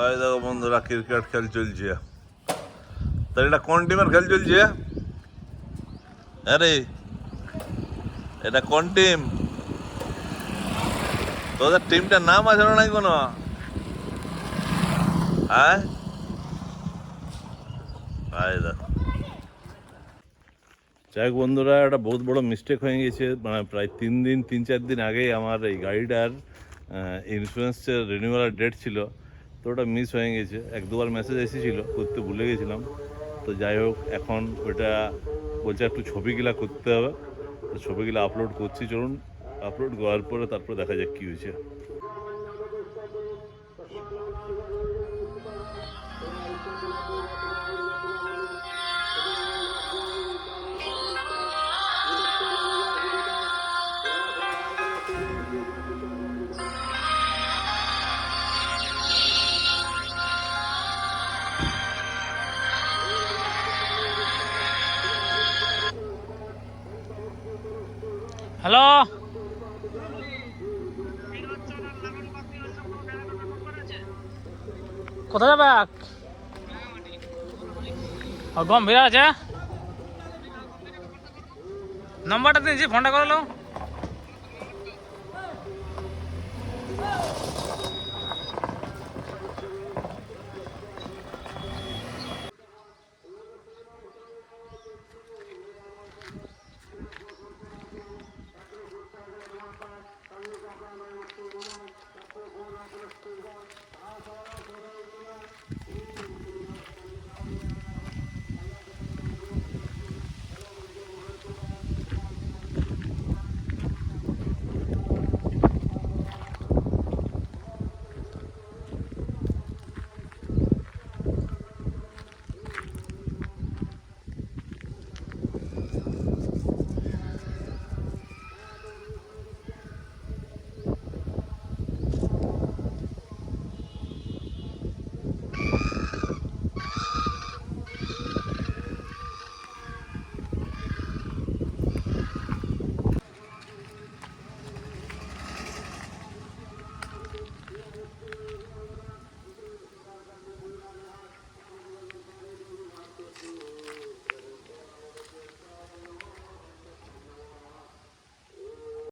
ওই দেখো বন্ধুরা ক্রিকেট খেল চলছে। তাহলে এটা কোন টিমের খেল চলছে? আরে, এটা কোন টিম তোদের টিমটার নাম আছে না কোনো? হ্যাঁ দেখো। যাই হোক বন্ধুরা, একটা বহুত বড় মিস্টেক হয়ে গেছে মানে প্রায় তিন দিন, তিন চার দিন আগেই আমার এই গাড়িটার ইন্স্যুরেন্সের রিনিউয়ালের ডেট ছিল। তো ওটা মিস হয়ে গেছে। এক দুবার মেসেজ এসেছিল, করতে ভুলে গেছিলাম। তো যাই হোক, এখন ওটা বলছে একটু ছবিগুলা করতে হবে। তো ছবিগুলো আপলোড করছি, চলুন আপলোড করার পরে তারপর দেখা যাক কী হয়েছে। হ্যালো? কোথায় যাবে? ও গম্ভীর আছে? নম্বরটা দিয়েছি ফোনটা করে Thank you.